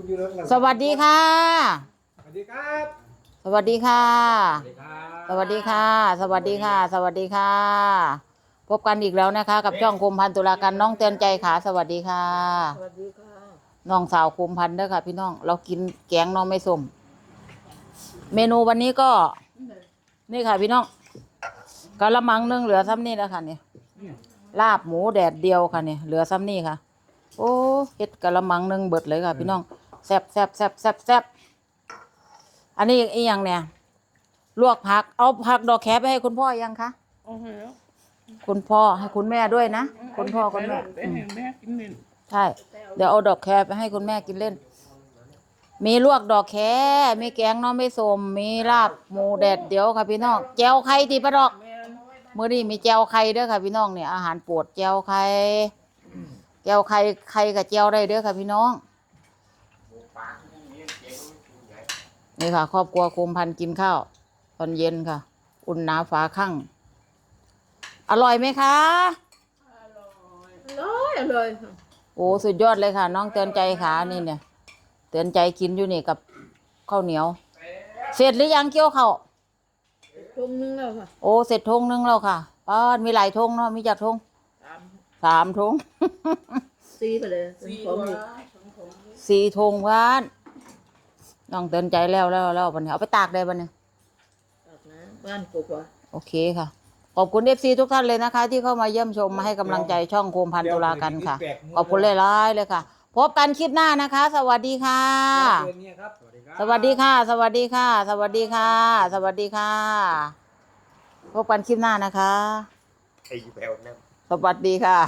คุณอยู่แล้วสวัสดีค่ะ สวัสดีครับสวัสดีค่ะ สวัสดีครับสวัสดีค่ะ สวัสดีค่ะ สวัสดีค่ะ พบกันอีกแล้วนะคะ กับช่องคุมพันธ์ตุลาการน้องเตือนใจขาสวัสดีค่ะ สวัสดีค่ะน้องสาวคุมพันธ์เด้อค่ะ พี่น้อง เรากินแกงน้องไม่ส้มเมนูวันนี้ก็ นี่ค่ะ พี่น้องกะละมังนึ่งเหลือซ้ำนี่แล้วค่ะเนี่ยลาบหมูแดดเดียวค่ะเนี่ยเหลือซ้ำนี่ค่ะ โอ้เฮ็ดกะละมังนึ่งเบิดเลยค่ะ พี่น้อง แซ่บแซ่บแซ่บแซ่บแซ่บอันนี้อีหยังเนี่ย ลวกผัก เอาผักดอกแคไปให้คุณพ่อยังคะโอเคแล้วคุณพ่อให้คุณแม่ด้วยนะคุณพ่อคุณแม่ไปอืมให้แม่กินเล่นใช่ เดี๋ยวเอาดอกแคไปให้คุณแม่กินเล่น มีลวกดอกแคมีแกงหน้องไม่สมมีลาบหมูแดดเดียวค่ะพี่น้องแจวไข่ตีปลาดอก แม่นมื้อนี้มีแจวไข่เด้อค่ะพี่น้องเนี่ยอาหารโปรดแจวไข่แจวไข่ไข่กับแจวได้เด้อค่ะพี่น้อง นี่ค่ะ ครอบครัวคุมพันธุ์กินข้าวตอนเย็นค่ะ อุ่นหนาฝาข้างอร่อยไหมคะอร่อยอร่อยค่ะโอ้สุดยอดเลยค่ะ น้องเตือนใจขานี่เนี่ย เตือนใจกินอยู่นี่กับข้าวเหนียว เสร็จหรือยังเกี่ยวข้าวทุ่มนึงแล้วค่ะโอ้เสร็จทงนึงแล้วค่ะป้าดมีหลายทงเนาะมีจักทงสามสามทงสี่ไปเลยเป็นผมอีกสี่ทงพาน น้องเตือนใจแล้วแล้วแล้วบันนี้เอาไปตากได้บันนี้ตักนะบ้านกบว่าโอเคค่ะ ขอบคุณเอฟซีทุกท่านเลยนะคะ ที่เข้ามาเยี่ยมชมมาให้กำลังใจช่องโคมพันตุลากันค่ะ ขอบคุณหลายๆเลยค่ะ พบกันคลิปหน้านะคะ สวัสดีค่ะ เดือนนี้ครับ สวัสดีครับ สวัสดีค่ะ สวัสดีค่ะ สวัสดีค่ะ สวัสดีค่ะ พบกันคลิปหน้านะคะไอ้แววนั่นสวัสดีค่ะ